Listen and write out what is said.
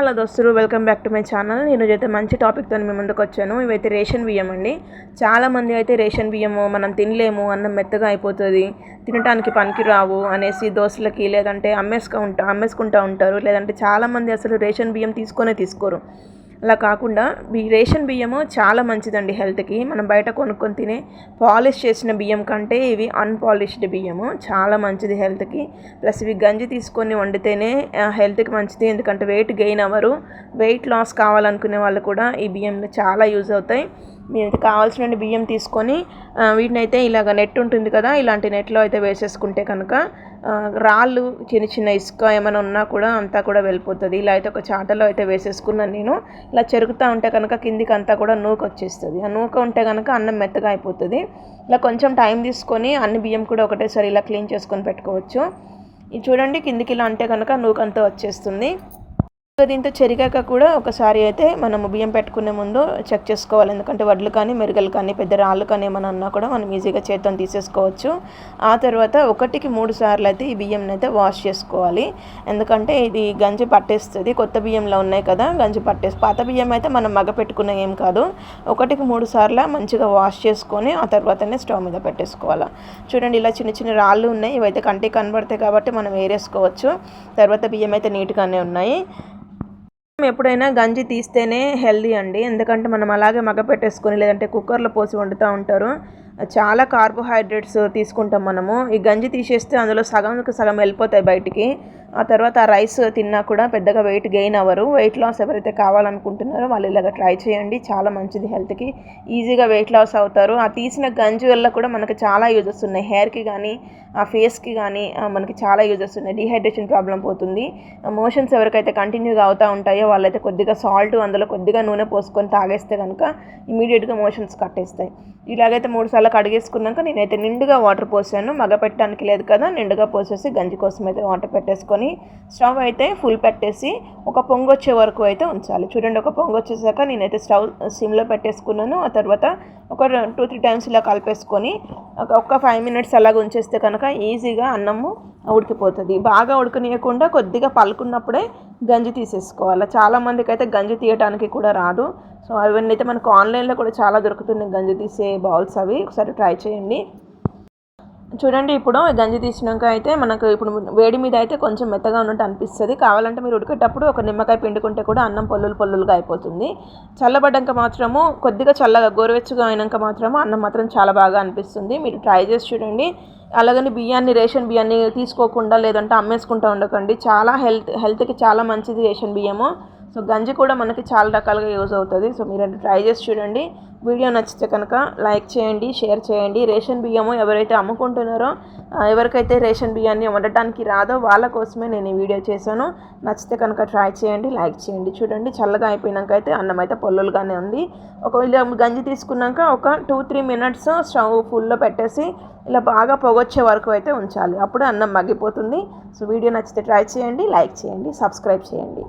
Hello దోస్తులు welcome back to my channel. నేను అయితే మంచి టాపిక్తో మీ ముందుకు వచ్చాను. ఇవైతే రేషన్ బియ్యం అండి. చాలామంది అయితే రేషన్ బియ్యము మనం తినలేము అన్నం మెత్తగా అయిపోతుంది తినడానికి పనికి రావు అనేసి దోస్తులకి లేదంటే అమ్మేసుకుంటా అమ్మేసుకుంటూ ఉంటారు. లేదంటే చాలామంది అసలు రేషన్ బియ్యం తీసుకొనే తీసుకోరు. అలా కాకుండా రేషన్ బియ్యము చాలా మంచిదండి హెల్త్కి. మనం బయట కొనుక్కొని తినే పాలిష్ చేసిన బియ్యం కంటే ఇవి అన్పాలిష్డ్ బియ్యము చాలా మంచిది హెల్త్కి. ప్లస్ ఇవి గంజి తీసుకొని వండితేనే హెల్త్కి మంచిది. ఎందుకంటే వెయిట్ గెయిన్ అవ్వరు. వెయిట్ లాస్ కావాలనుకునే వాళ్ళు కూడా ఈ బియ్యం చాలా యూజ్ అవుతాయి. మీరు కావాల్సిన బియ్యం తీసుకొని వీటిని అయితే ఇలాగ నెట్ ఉంటుంది కదా ఇలాంటి నెట్లో అయితే వేసేసుకుంటే కనుక రాళ్ళు చిన్న చిన్న ఇసుక ఏమైనా ఉన్నా కూడా అంతా కూడా వెళ్ళిపోతుంది. ఇలా అయితే ఒక చాటలో అయితే వేసేసుకున్నాను నేను. ఇలా చెరుగుతూ ఉంటే కనుక కిందికి అంతా కూడా నూక వచ్చేస్తుంది. ఆ నూక ఉంటే కనుక అన్నం మెత్తగా అయిపోతుంది. ఇలా కొంచెం టైం తీసుకొని అన్ని బియ్యం కూడా ఒకటేసారి ఇలా క్లీన్ చేసుకొని పెట్టుకోవచ్చు. ఇది చూడండి కిందికి ఇలా అంటే కనుక నూకంతా వచ్చేస్తుంది. దీంతో చెరిగాక కూడా ఒకసారి అయితే మనము బియ్యం పెట్టుకునే ముందు చెక్ చేసుకోవాలి. ఎందుకంటే వడ్లు కానీ మెరుగలు కానీ పెద్ద రాళ్ళు కానీ ఏమైనా ఉన్నా కూడా మనం ఈజీగా చేతితో తీసేసుకోవచ్చు. ఆ తర్వాత ఒకటికి మూడు సార్లు అయితే ఈ బియ్యం అయితే వాష్ చేసుకోవాలి. ఎందుకంటే ఇది గంజి పట్టేస్తుంది. కొత్త బియ్యంలో ఉన్నాయి కదా గంజి పట్టేసి పాత బియ్యం అయితే మనం మగ పెట్టుకునే ఏం కాదు. ఒకటికి మూడు సార్లు మంచిగా వాష్ చేసుకొని ఆ తర్వాతనే స్టవ్ మీద పెట్టేసుకోవాలి. చూడండి ఇలా చిన్న చిన్న రాళ్ళు ఉన్నాయి. ఇవైతే కంటికి కనబడతాయి కాబట్టి మనం వేరేసుకోవచ్చు తర్వాత బియ్యం అయితే నీట్గానే ఉన్నాయి. ఎప్పుడైనా గంజి తీస్తేనే హెల్దీ అండి. ఎందుకంటే మనం అలాగే మగ పెట్టేసుకొని లేదంటే కుక్కర్లో పోసి వండుతూ ఉంటారు. చాలా కార్బోహైడ్రేట్స్ తీసుకుంటాం మనము. ఈ గంజి తీసేస్తే అందులో సగంకి సగం వెళ్ళిపోతాయి బయటికి. ఆ తర్వాత ఆ రైస్ తిన్నా కూడా పెద్దగా వెయిట్ గెయిన్ అవ్వరు. వెయిట్ లాస్ ఎవరైతే కావాలనుకుంటున్నారో వాళ్ళు ఇలాగ ట్రై చేయండి. చాలా మంచిది హెల్త్కి ఈజీగా వెయిట్ లాస్ అవుతారు. ఆ తీసిన గంజి వల్ల కూడా మనకు చాలా యూజెస్ ఉన్నాయి. హెయిర్కి కానీ ఆ ఫేస్కి కానీ మనకి చాలా యూజెస్ ఉన్నాయి. డిహైడ్రేషన్ ప్రాబ్లం పోతుంది. మోషన్స్ ఎవరికైతే కంటిన్యూగా అవుతూ ఉంటాయో వాళ్ళైతే కొద్దిగా సాల్ట్ అందులో కొద్దిగా నూనె పోసుకొని తాగేస్తే కనుక ఇమీడియట్గా మోషన్స్ కట్టేస్తాయి. ఇలాగైతే మూడు సార్లు కడిగేసుకున్నాక నేనైతే నిండుగా వాటర్ పోసాను. మగ పెట్టడానికి లేదు కదా నిండుగా పోసేసి గంజి కోసం అయితే వాటర్ పెట్టేసుకొని స్టవ్ అయితే ఫుల్ పెట్టేసి ఒక పొంగు వచ్చే వరకు అయితే ఉంచాలి. చూడండి ఒక పొంగు వచ్చేసాక నేనైతే స్టవ్ సిమ్లో పెట్టేసుకున్నాను. ఆ తర్వాత ఒక టూ త్రీ టైమ్స్ ఇలా కలిపేసుకొని ఒక ఫైవ్ మినిట్స్ అలాగ ఉంచేస్తే కనుక ఈజీగా అన్నము ఉడికిపోతుంది. బాగా ఉడకనీయకుండా కొద్దిగా పలుకున్నప్పుడే గంజి తీసేసుకోవాలి. చాలామందికి అయితే గంజి తీయడానికి కూడా రాదు. సో అవన్నీ అయితే మనకు ఆన్లైన్లో కూడా చాలా దొరుకుతున్నాయి గంజి తీసే బౌల్స్ అవి. ఒకసారి ట్రై చేయండి. చూడండి ఇప్పుడు గంజి తీసినాక అయితే మనకు ఇప్పుడు వేడి మీద అయితే కొంచెం మెత్తగా ఉన్నట్టు అనిపిస్తుంది. కావాలంటే మీరు ఉడికేటప్పుడు ఒక నిమ్మకాయ పిండుకుంటే కూడా అన్నం పొల్లులు పొల్లులుగా అయిపోతుంది. చల్లబడ్డాక మాత్రము కొద్దిగా చల్లగా గోరువెచ్చగా అయినాక మాత్రము అన్నం మాత్రం చాలా బాగా అనిపిస్తుంది. మీరు ట్రై చేసి చూడండి. అలాగని బియ్యాన్ని రేషన్ బియ్యాన్ని తీసుకోకుండా లేదంటే అమ్మేసుకుంటూ ఉండకండి. చాలా హెల్త్ హెల్త్కి చాలా మంచిది రేషన్ బియ్యము. సో గంజి కూడా మనకి చాలా రకాలుగా యూజ్ అవుతుంది. సో మీరు ట్రై చేసి చూడండి. వీడియో నచ్చితే కనుక లైక్ చేయండి షేర్ చేయండి. రేషన్ బియ్యము ఎవరైతే అమ్ముకుంటున్నారో ఎవరికైతే రేషన్ బియ్యాన్ని వండటానికి రాదో వాళ్ళ కోసమే నేను ఈ వీడియో చేశాను. నచ్చితే కనుక ట్రై చేయండి లైక్ చేయండి. చూడండి చల్లగా అయిపోయినాక అయితే అన్నం అయితే పొల్లులుగానే ఉంది. ఒకవేళ గంజి తీసుకున్నాక ఒక టూ త్రీ మినిట్స్ స్టవ్ ఫుల్లో పెట్టేసి ఇలా బాగా పొగొచ్చే వరకు అయితే ఉంచాలి. అప్పుడు అన్నం మగ్గిపోతుంది. సో వీడియో నచ్చితే ట్రై చేయండి లైక్ చేయండి సబ్స్క్రైబ్ చేయండి.